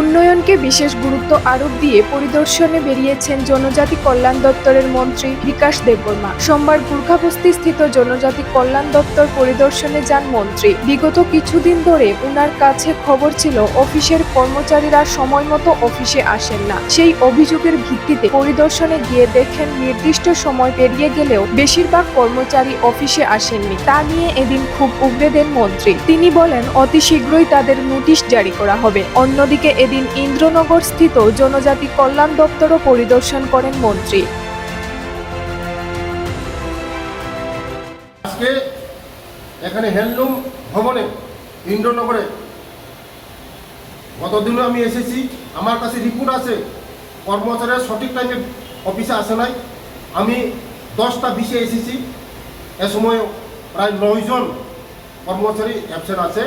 উন্নয়নকে বিশেষ গুরুত্ব আরোপ দিয়ে পরিদর্শনে বেরিয়েছেন জনজাতি কল্যাণ দপ্তরের মন্ত্রী বিকাশ দেববর্মা। সোমবার গুর্খাবস্তি স্থিত জনজাতি কল্যাণ দপ্তর পরিদর্শনে যান মন্ত্রী। বিগত কিছুদিন ধরে উনার কাছে খবর ছিল, অফিসের কর্মচারীরা সময় মতো অফিসে আসেন না। সেই অভিযোগের ভিত্তিতে পরিদর্শনে গিয়ে দেখেন, নির্দিষ্ট সময় পেরিয়ে গেলেও বেশিরভাগ কর্মচারী অফিসে আসেননি। তা নিয়ে এদিন খুব উগরে দেন মন্ত্রী। তিনি বলেন, অতি শীঘ্রই তাদের নোটিশ জারি করা হবে। অন্যদিকে এদিন ইন্দ্রনগর স্থিত জনজাতি কল্যাণ দপ্তরও পরিদর্শন করেন মন্ত্রী। আজকে এখানে হ্যান্ডলুম ভবনে, ইন্দ্রনগরে, গতদিনও আমি এসেছি। আমার কাছে রিপোর্ট আছে, কর্মচারীরা সঠিক টাইমে অফিসে আসে নাই। আমি দশটা বিশে এসেছি। এ সময় প্রায় নয়জন কর্মচারী অ্যাবসেন্ট আছে।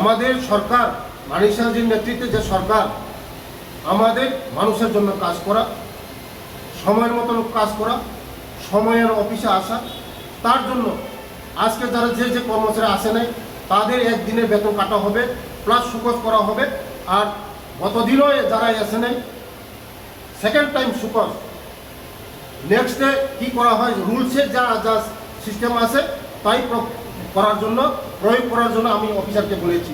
আমাদের সরকার মানিক নেতৃত্বে যে সরকার আমাদের মানুষের জন্য কাজ করা, সময়ের মতন কাজ করা, সময়ের অফিসে আসা, তার জন্য আজকে যারা যে যে কর্মচারী আসে নাই, তাদের একদিনের বেতন কাটা হবে প্লাস সুকজ করা হবে। আর গতদিনও যারা আসে নাই সেকেন্ড টাইম সুকজ নেক্সট কী করা হয়? রুলসের যা যা সিস্টেম আছে, তাই করার জন্য, প্রয়োগ করার জন্য আমি অফিসারকে বলেছি।